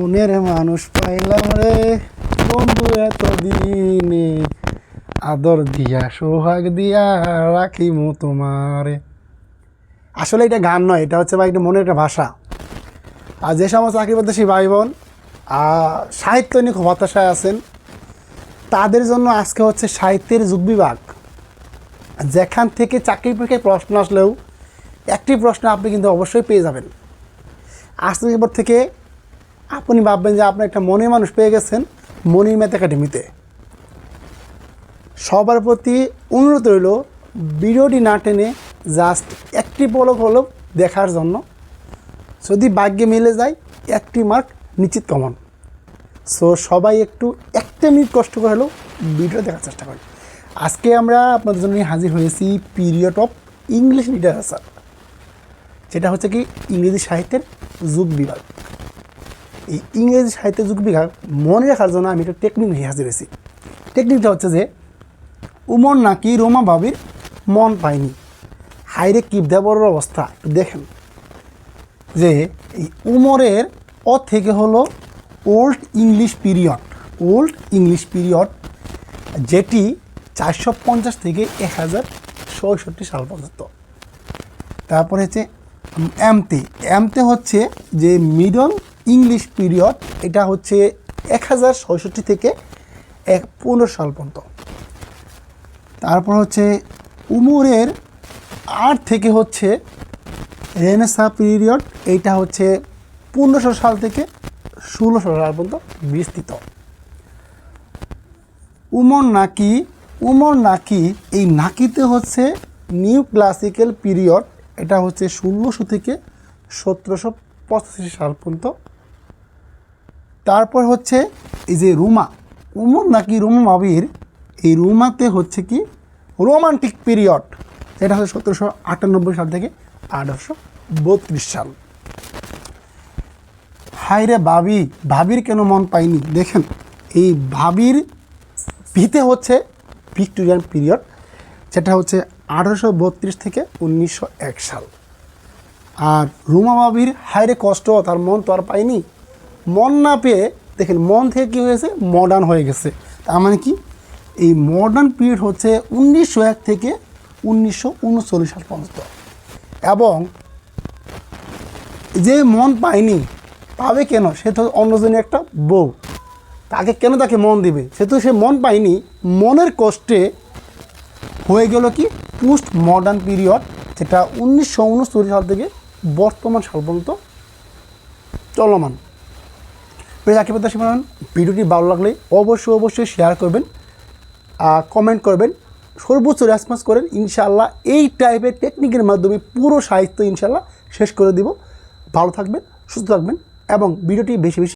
মনের মানুষ পাইলাম রে। বন্ধু এত দিনে আদর দিয়া, সোহাগ দিয়া রাখিমু তোমারে। আসলে এটা গান নয়, এটা হচ্ছে বা একটা মনের একটা ভাষা। আর যে সমস্ত চাকরি প্রত্যাশী ভাই বোন সাহিত্য নিয়ে খুব হতাশায় আছেন, তাদের জন্য আজকে হচ্ছে সাহিত্যের যুগ বিভাগ। যেখান থেকে চাকরি পরীক্ষায় প্রশ্ন আসলেও একটি প্রশ্ন আপনি কিন্তু অবশ্যই পেয়ে যাবেন। আজ থেকে আপনি ভাববেন যে আপনি একটা মনের মানুষ পেয়ে গেছেন মনির ম্যাথ একাডেমিতে। সবার প্রতি অনুরোধ রইল, ভিডিওটি না টেনে জাস্ট একটি পলক হলো দেখার জন্য। যদি ভাগ্যে মিলে যায়, একটি মার্ক নিশ্চিত কমন। সো সবাই একটু একটা মিনিট কষ্ট করে হলেও ভিডিও দেখার চেষ্টা করেন। আজকে আমরা আপনাদের জন্য হাজির হয়েছি পিরিয়ড অফ ইংলিশ লিটারেচার, যেটা হচ্ছে কি ইংরেজি সাহিত্যের যুগ বিভাগ। এই ইংরেজি সাহিত্যের যুগ বিভাগ মনে রাখার জন্য আমি একটা টেকনিক নিয়ে হাজির হয়েছি। টেকনিকটা হচ্ছে যে, উমর নাকি রোমা ভাবির মন পায়নি। হাইরে কিপ দেবরের অবস্থা একটু দেখেন। যে এই উমরের অ থেকে হলো old English period, old English period, যেটি চারশো পঞ্চাশ থেকে এক হাজার ছয়ষট্টি সাল পর্যন্ত। তারপরে হচ্ছে এমতে এমতে হচ্ছে যে মিডল ইংলিশ পিরিয়ড, এটা হচ্ছে এক হাজার ছয়ষট্টি থেকে এক পনেরো সাল পর্যন্ত। তারপর হচ্ছে উমরের আট থেকে হচ্ছে রেনেসা পিরিয়ড, এইটা হচ্ছে পনেরোশো সাল থেকে ষোলোশো সাল পর্যন্ত বিস্তৃত। উমর নাকি উমর নাকি, এই নাকিতে হচ্ছে নিউ ক্লাসিক্যাল পিরিয়ড, এটা হচ্ছে ষোলোশো থেকে সতেরোশো পঁচাশি সাল পর্যন্ত তারপর হচ্ছে এই যে রুমা, উমর নাকি রুমা মাবির এই রুমাতে হচ্ছে কি রোমান্টিক পিরিয়ড এটা হচ্ছে সতেরোশো আটানব্বই সাল থেকে আঠারোশো বত্রিশ সাল। হাইরে ভাবি, ভাবির কেন মন পাইনি? দেখেন, এই ভাবির ভিতে হচ্ছে ভিক্টোরিয়ান পিরিয়ড যেটা হচ্ছে আঠারোশো বত্রিশ থেকে উনিশশো এক সাল। আর রুমা বাবির হাইরে কষ্ট, তার মন তো আর পায়নি। মন না পেয়ে দেখেন, মন থেকে কী হয়েছে মডার্ন হয়ে গেছে। তার মানে কি? এই মডার্ন পিরিয়ড হচ্ছে উনিশশো এক থেকে উনিশশো উনচল্লিশ সাল পর্যন্ত। এবং যে মন পায়নি, পাবে কেন? সে তো অন্যজনের একটা বউ। তাকে কেন তাকে মন দিবে? সে তো সে মন পায়নি, মনের কষ্টে হয়ে গেল কি? পোস্ট মডার্ন পিরিয়ড যেটা উনিশশো উনচল্লিশ সাল থেকে বর্তমান সাল পর্যন্ত চলমান। প্রিয় আকিব মানুষ ভিডিওটি ভালো লাগলে অবশ্যই অবশ্যই শেয়ার করবেন কমেন্ট করবেন, সর্বোচ্চ রেসপন্স করেন। ইনশাল্লাহ এই টাইপের টেকনিকের মাধ্যমে পুরো সাহিত্য ইনশাল্লাহ শেষ করে দিব। ভালো থাকবেন, সুস্থ থাকবেন এবং ভিডিওটি বেশি বেশি